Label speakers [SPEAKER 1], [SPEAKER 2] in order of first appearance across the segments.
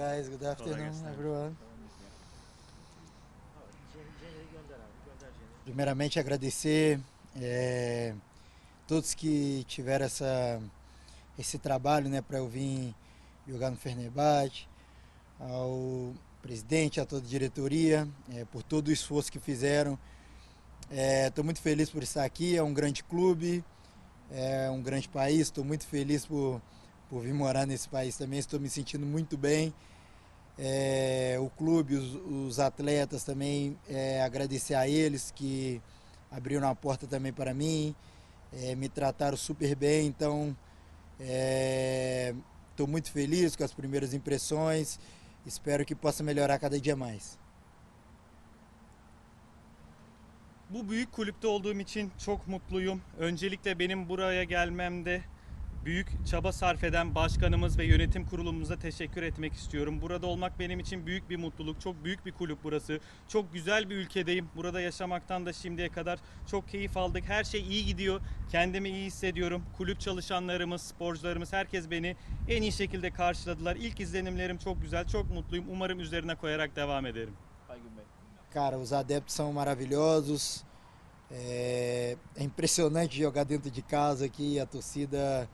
[SPEAKER 1] guys. Good afternoon, everyone. Primeiramente, agradecer eh, todos que tiveram essa, esse trabalho né, para eu vir jogar no Fenerbahçe, ao presidente, a toda a diretoria, eh, por todo o esforço que fizeram. Estou muito feliz por estar aqui, é um grande clube, é um grande país, estou muito feliz por, por vir morar nesse país também, estou me sentindo muito bem. É, o clube, os, os atletas também, é, agradecer a eles que abriram a porta também para mim, é, me trataram super bem, então estou muito feliz com as primeiras impressões, espero que possa melhorar cada dia mais.
[SPEAKER 2] Bu büyük kulüpte olduğum için çok mutluyum. Öncelikle benim buraya gelmemde büyük çaba sarf eden başkanımız ve yönetim kurulumuza teşekkür etmek istiyorum. Burada olmak benim için büyük bir mutluluk. Çok büyük bir kulüp burası. Çok güzel bir ülkedeyim. Burada yaşamaktan da şimdiye kadar çok keyif aldık. Her şey iyi gidiyor. Kendimi iyi hissediyorum. Kulüp çalışanlarımız, sporcularımız herkes beni en iyi şekilde karşıladılar. İlk izlenimlerim çok güzel. Çok mutluyum. Umarım üzerine koyarak devam ederim.
[SPEAKER 1] Cara, os adeptos são maravilhosos. É, é impressionante jogar dentro de casa aqui. A torcida,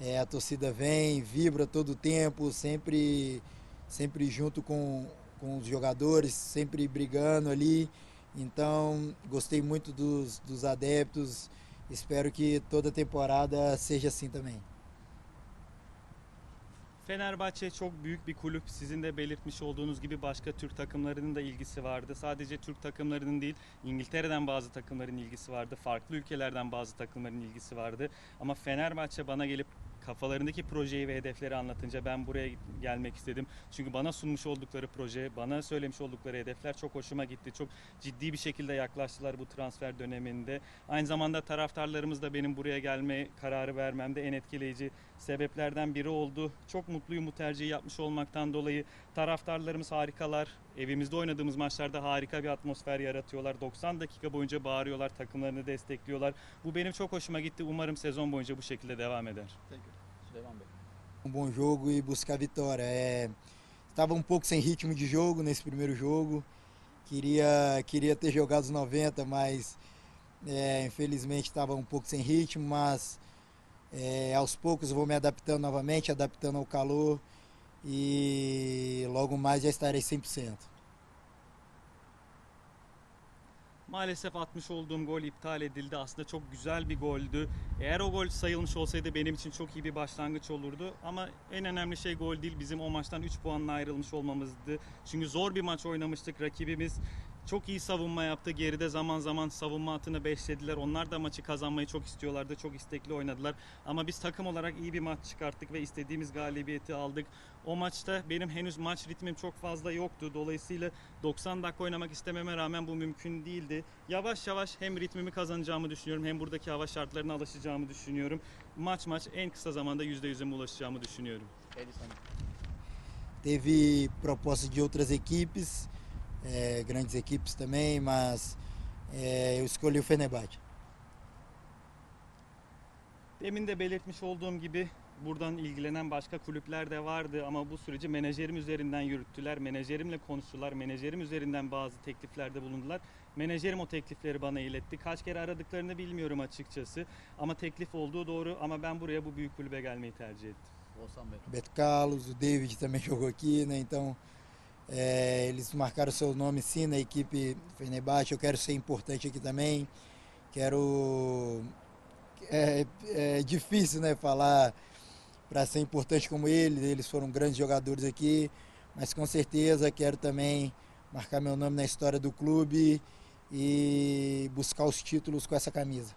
[SPEAKER 1] é, a torcida vem, vibra todo o tempo, sempre, sempre junto com, com os jogadores, sempre brigando ali. Então, gostei muito dos, dos adeptos. Espero que toda temporada seja assim também.
[SPEAKER 2] Fenerbahçe çok büyük bir kulüp. Sizin de belirtmiş olduğunuz gibi başka Türk takımlarının da ilgisi vardı. Sadece Türk takımlarının değil, İngiltere'den bazı takımların ilgisi vardı. Farklı ülkelerden bazı takımların ilgisi vardı. Ama Fenerbahçe bana gelip kafalarındaki projeyi ve hedefleri anlatınca ben buraya gelmek istedim. Çünkü bana sunmuş oldukları proje, bana söylemiş oldukları hedefler çok hoşuma gitti. Çok ciddi bir şekilde yaklaştılar bu transfer döneminde. Aynı zamanda taraftarlarımız da benim buraya gelme kararı vermemde en etkileyici sebeplerden biri oldu. Çok mutluyum bu tercihi yapmış olmaktan dolayı. Taraftarlarımız harikalar. Evimizde oynadığımız maçlarda harika bir atmosfer yaratıyorlar. 90 dakika boyunca bağırıyorlar, takımlarını destekliyorlar. Bu benim çok hoşuma gitti. Umarım sezon boyunca bu şekilde devam eder.
[SPEAKER 1] um bom jogo e buscar a vitória. É, estava um pouco sem ritmo de jogo nesse primeiro jogo. Queria, queria ter jogado os 90, mas é, infelizmente estava um pouco sem ritmo. Mas é, aos poucos vou me adaptando novamente, adaptando ao calor e logo mais já estarei 100%.
[SPEAKER 2] Maalesef atmış olduğum gol iptal edildi. Aslında çok güzel bir goldü. Eğer o gol sayılmış olsaydı benim için çok iyi bir başlangıç olurdu. Ama en önemli şey gol değil. Bizim o maçtan 3 puanla ayrılmış olmamızdı. Çünkü zor bir maç oynamıştık. Rakibimiz çok iyi savunma yaptı. Geride zaman zaman savunma hattını beşlediler. Onlar da maçı kazanmayı çok istiyorlardı. Çok istekli oynadılar. Ama biz takım olarak iyi bir maç çıkarttık ve istediğimiz galibiyeti aldık. O maçta benim henüz maç ritmim çok fazla yoktu. Dolayısıyla 90 dakika oynamak istememe rağmen bu mümkün değildi. Yavaş yavaş hem ritmimi kazanacağımı düşünüyorum hem buradaki hava şartlarına alışacağımı düşünüyorum. Maç maç en kısa zamanda %100'üme ulaşacağımı düşünüyorum.
[SPEAKER 1] Teve propostas de outras equipes, é, grandes equipes também, mas é, eu escolhi o Fenerbahçe.
[SPEAKER 2] Demin de belirtmiş olduğum gibi buradan ilgilenen başka kulüpler de vardı ama bu süreci menajerim üzerinden yürüttüler. Menajerimle konuştular. Menajerim üzerinden bazı tekliflerde bulundular. Menajerim o teklifleri bana iletti. Kaç kere aradıklarını bilmiyorum açıkçası. Ama teklif olduğu doğru ama ben buraya bu büyük kulübe gelmeyi tercih ettim.
[SPEAKER 1] Beto Carlos, o David também jogou aqui, né? Então é, eles marcaram seu nome sim na equipe Fenerbahçe. Eu quero ser importante aqui também. Quero é, é difícil, né, falar para ser importante como eles. Eles foram grandes jogadores aqui, mas com certeza quero também marcar meu nome na história do clube e buscar os títulos com essa camisa.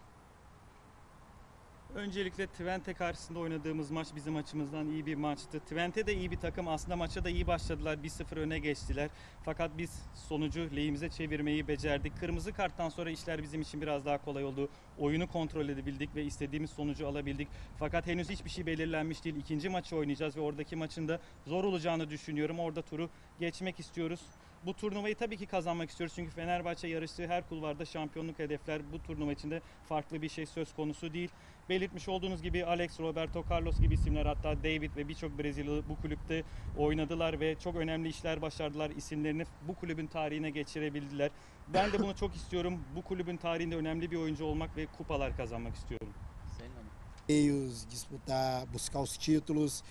[SPEAKER 2] Öncelikle Twente karşısında oynadığımız maç bizim açımızdan iyi bir maçtı. Twente de iyi bir takım. Aslında maça da iyi başladılar. 1-0 öne geçtiler. Fakat biz sonucu lehimize çevirmeyi becerdik. Kırmızı karttan sonra işler bizim için biraz daha kolay oldu. Oyunu kontrol edebildik ve istediğimiz sonucu alabildik. Fakat henüz hiçbir şey belirlenmiş değil. İkinci maçı oynayacağız ve oradaki maçın da zor olacağını düşünüyorum. Orada turu geçmek istiyoruz. Bu turnuvayı tabii ki kazanmak istiyoruz. Çünkü Fenerbahçe yarıştığı her kulvarda şampiyonluk hedefler. Bu turnuva içinde farklı bir şey söz konusu değil. Belirtmiş olduğunuz gibi Alex, Roberto Carlos gibi isimler hatta David ve birçok Brezilyalı bu kulüpte oynadılar ve çok önemli işler başardılar. İsimlerini bu kulübün tarihine geçirebildiler. Ben de bunu çok istiyorum. Bu kulübün tarihinde önemli bir oyuncu olmak ve kupalar kazanmak istiyorum.
[SPEAKER 1] Meios, disputar, buscar os títulos.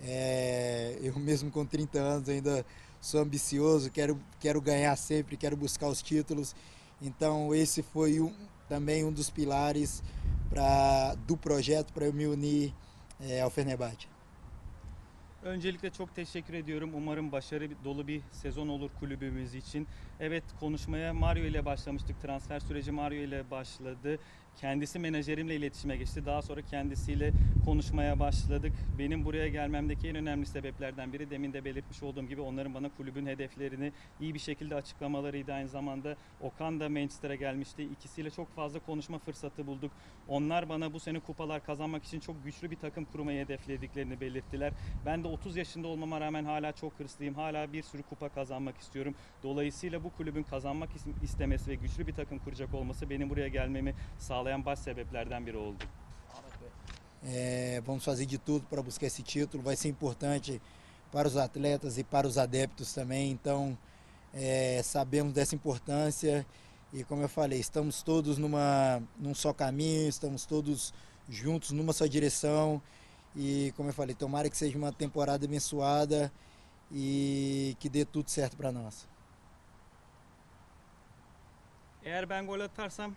[SPEAKER 1] É, eu mesmo com 30 anos ainda sou ambicioso, quero, quero ganhar sempre, quero buscar os títulos. Então esse foi um, também um dos pilares pra, do projeto para eu me unir é, ao Fenerbahçe.
[SPEAKER 2] Öncelikle çok teşekkür ediyorum. Umarım başarı dolu bir sezon olur kulübümüz için. Evet konuşmaya Mario ile başlamıştık. Transfer süreci Mario ile başladı. Kendisi menajerimle iletişime geçti. Daha sonra kendisiyle konuşmaya başladık. Benim buraya gelmemdeki en önemli sebeplerden biri demin de belirtmiş olduğum gibi onların bana kulübün hedeflerini iyi bir şekilde açıklamalarıydı. Aynı zamanda Okan da Manchester'a gelmişti. İkisiyle çok fazla konuşma fırsatı bulduk. Onlar bana bu sene kupalar kazanmak için çok güçlü bir takım kurmayı hedeflediklerini belirttiler. Ben de 30 yaşında olmama rağmen hala çok hırslıyım. Hala bir sürü kupa kazanmak istiyorum. Dolayısıyla bu kulübün kazanmak is- istemesi ve güçlü bir takım kuracak olması benim buraya gelmemi sağlayan baş sebeplerden biri oldu.
[SPEAKER 1] É, vamos fazer de tudo para buscar esse título, vai ser importante para os atletas e para os adeptos também. Então, é, sabemos dessa importância e, como eu falei, estamos todos numa, num só caminho, estamos todos juntos numa só direção. E, como eu falei, tomara que seja uma temporada abençoada e que dê tudo certo para nós.
[SPEAKER 2] Eğer ben gol atarsam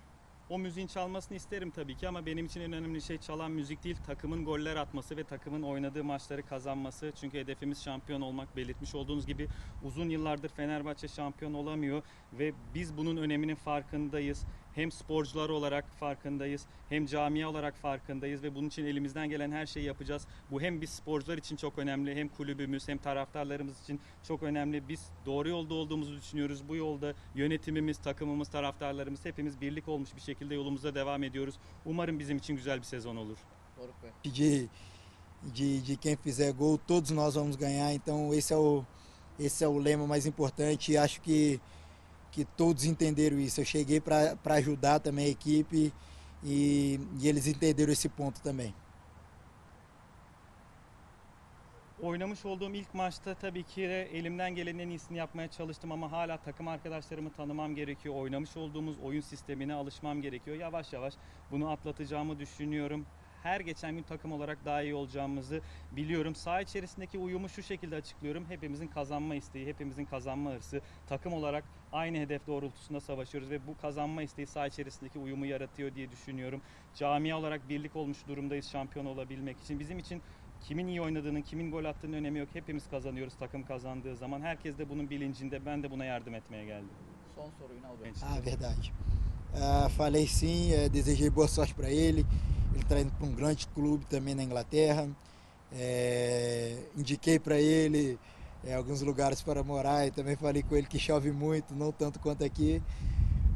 [SPEAKER 2] o müziğin çalmasını isterim tabii ki ama benim için en önemli şey çalan müzik değil takımın goller atması ve takımın oynadığı maçları kazanması. Çünkü hedefimiz şampiyon olmak belirtmiş olduğunuz gibi uzun yıllardır Fenerbahçe şampiyon olamıyor ve biz bunun öneminin farkındayız. Hem sporcular olarak farkındayız hem camia olarak farkındayız ve bunun için elimizden gelen her şeyi yapacağız. Bu hem biz sporcular için çok önemli hem kulübümüz hem taraftarlarımız için çok önemli. Biz doğru yolda olduğumuzu düşünüyoruz. Bu yolda yönetimimiz, takımımız, taraftarlarımız hepimiz birlik olmuş bir şekilde yolumuza devam ediyoruz. Umarım bizim için güzel bir sezon olur.
[SPEAKER 3] Doruk Bey.
[SPEAKER 1] de, de, de quem fizer gol, todos nós vamos ganhar. Então esse é o, esse é o lema mais importante acho que, que todos entenderam isso. Eu cheguei para ajudar também a equipe e, e eles entenderam esse ponto também.
[SPEAKER 2] Oynamış olduğum ilk maçta tabii ki de elimden gelenin en iyisini yapmaya çalıştım ama hala takım arkadaşlarımı tanımam gerekiyor. Oynamış olduğumuz oyun sistemine alışmam gerekiyor. Yavaş yavaş bunu atlatacağımı düşünüyorum. Her geçen gün takım olarak daha iyi olacağımızı biliyorum. Saha içerisindeki uyumu şu şekilde açıklıyorum. Hepimizin kazanma isteği, hepimizin kazanma hırsı. Takım olarak aynı hedef doğrultusunda savaşıyoruz ve bu kazanma isteği saha içerisindeki uyumu yaratıyor diye düşünüyorum. Camia olarak birlik olmuş durumdayız şampiyon olabilmek için. Bizim için kimin iyi oynadığının, kimin gol attığının önemi yok. Hepimiz kazanıyoruz takım kazandığı zaman. Herkes de bunun bilincinde. Ben de buna yardım etmeye geldim.
[SPEAKER 3] Son soru Ünal Bey.
[SPEAKER 1] Ah, verdade. Ah, falei sim, eh, desejei boa sorte para ele. Ele está indo para um grande clube também na Inglaterra. Eh, indiquei para ele eh, alguns lugares para morar e também falei com ele que chove muito, não tanto quanto aqui,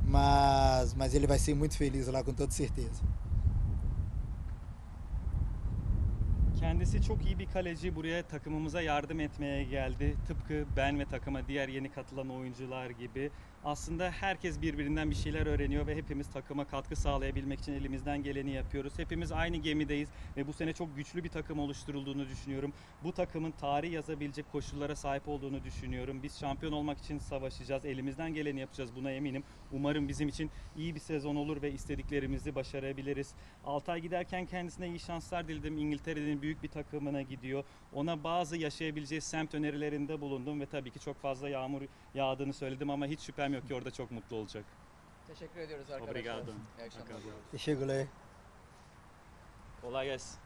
[SPEAKER 1] mas, mas ele vai ser muito feliz lá com toda certeza.
[SPEAKER 2] Kendisi çok iyi bir kaleci. Buraya takımımıza yardım etmeye geldi. Tıpkı ben ve takıma diğer yeni katılan oyuncular gibi. Aslında herkes birbirinden bir şeyler öğreniyor ve hepimiz takıma katkı sağlayabilmek için elimizden geleni yapıyoruz. Hepimiz aynı gemideyiz ve bu sene çok güçlü bir takım oluşturulduğunu düşünüyorum. Bu takımın tarih yazabilecek koşullara sahip olduğunu düşünüyorum. Biz şampiyon olmak için savaşacağız. Elimizden geleni yapacağız buna eminim. Umarım bizim için iyi bir sezon olur ve istediklerimizi başarabiliriz. Altay giderken kendisine iyi şanslar diledim. İngiltere'nin büyük bir takımına gidiyor. Ona bazı yaşayabileceği semt önerilerinde bulundum ve tabii ki çok fazla yağmur yağdığını söyledim ama hiç şüphem yok ki orada çok mutlu olacak.
[SPEAKER 3] Teşekkür ediyoruz arkadaşlar.
[SPEAKER 2] Obrigado.
[SPEAKER 3] İyi akşamlar.
[SPEAKER 1] Teşekkürler.
[SPEAKER 2] Kolay gelsin.